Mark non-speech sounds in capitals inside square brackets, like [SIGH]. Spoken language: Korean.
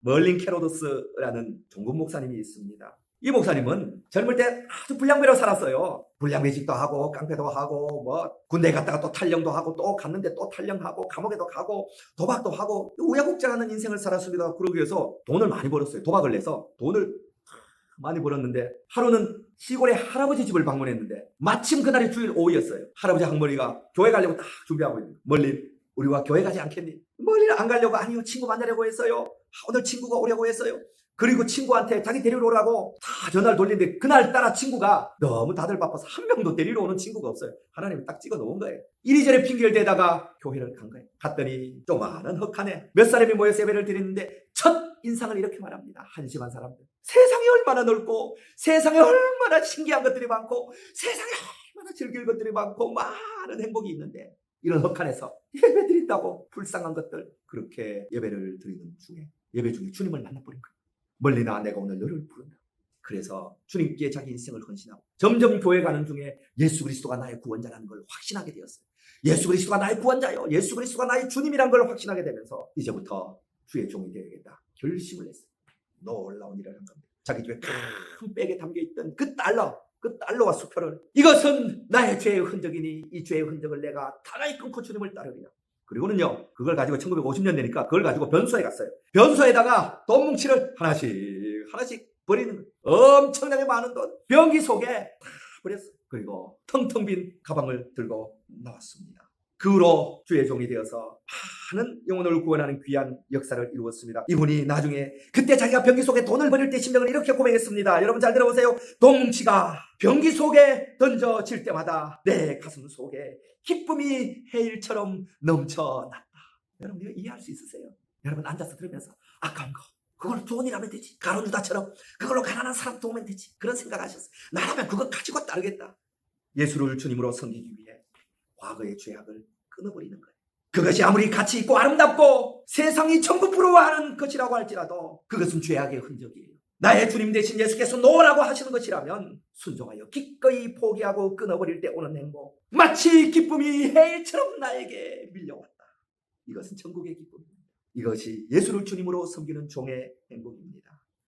멀린 캐로더스라는 종군 목사님이 있습니다. 이 목사님은 젊을 때 아주 불량배로 살았어요. 불량배직도 하고 깡패도 하고 뭐 군대 갔다가 또 탈영도 하고 또 갔는데 또 탈영하고 감옥에도 가고 도박도 하고 우여곡절하는 인생을 살았습니다. 그러기 위해서 돈을 많이 벌었어요. 도박을 내서 돈을 많이 벌었는데 하루는 시골의 할아버지 집을 방문했는데 마침 그날이 주일 오후였어요. 할아버지 할머니가 교회 가려고 딱 준비하고 있는. 멀리 우리와 교회 가지 않겠니? 멀리 안 가려고 아니요 친구 만나려고 했어요. 아, 오늘 친구가 오려고 했어요. 그리고 친구한테 자기 데리러 오라고 다 전화를 돌리는데 그날따라 친구가 너무 다들 바빠서 한 명도 데리러 오는 친구가 없어요. 하나님이 딱 찍어 놓은 거예요. 이리저리 핑계를 대다가 교회를 간 거예요. 갔더니 조그마한 흑한에 몇 사람이 모여서 예배를 드리는데 첫 인상을 이렇게 말합니다. 한심한 사람들. 세상이 얼마나 넓고 세상에 얼마나 신기한 것들이 많고 세상에 얼마나 즐길 것들이 많고 많은 행복이 있는데 이런 흑한에서 [LAUGHS] 예배 드린다고 불쌍한 것들 그렇게 예배를 드리는 중에 예배 중에 주님을 만나버린 거예요. 멀리 나 내가 오늘 너를 부른다. 그래서 주님께 자기 인생을 헌신하고 점점 교회 가는 중에 예수 그리스도가 나의 구원자라는 걸 확신하게 되었어요. 예수 그리스도가 나의 구원자요. 예수 그리스도가 나의 주님이란 걸 확신하게 되면서 이제부터 주의 종이 되어야겠다. 결심을 했어요. 놀라운 일을 한 겁니다. 자기 집에 큰 백에 담겨 있던 그 달러, 그 달러와 수표를 이것은 나의 죄의 흔적이니 이 죄의 흔적을 내가 단아이 끊고 주님을 따르리라. 그리고는요, 그걸 가지고 1950년 되니까 그걸 가지고 변소에 갔어요. 변소에다가 돈 뭉치를 하나씩, 하나씩 버리는. 엄청나게 많은 돈, 변기 속에 다 버렸어요. 그리고 텅텅 빈 가방을 들고 나왔습니다. 그 후로 주의 종이 되어서 많은 영혼을 구원하는 귀한 역사를 이루었습니다. 이분이 나중에 그때 자기가 변기 속에 돈을 버릴 때 심정을 이렇게 고백했습니다. 여러분 잘 들어보세요. 동뭉치가 변기 속에 던져질 때마다 내 가슴 속에 기쁨이 해일처럼 넘쳐났다. 여러분 이거 이해할 수 있으세요? 여러분 앉아서 들으면서 아까운 거 그걸 돈이라면 되지. 가론유다처럼 그걸로 가난한 사람 도우면 되지. 그런 생각하셨어요. 나라면 그거 가지고 따르겠다. 예수를 주님으로 섬기기 위해 과거의 죄악을 끊어버리는 거예요. 그것이 아무리 가치 있고 아름답고 세상이 전부 부러워하는 것이라고 할지라도 그것은 죄악의 흔적이에요. 나의 주님 대신 예수께서 놓으라고 하시는 것이라면 순종하여 기꺼이 포기하고 끊어버릴 때 오는 행복 마치 기쁨이 해일처럼 나에게 밀려왔다. 이것은 천국의 기쁨입니다. 이것이 예수를 주님으로 섬기는 종의 행복입니다.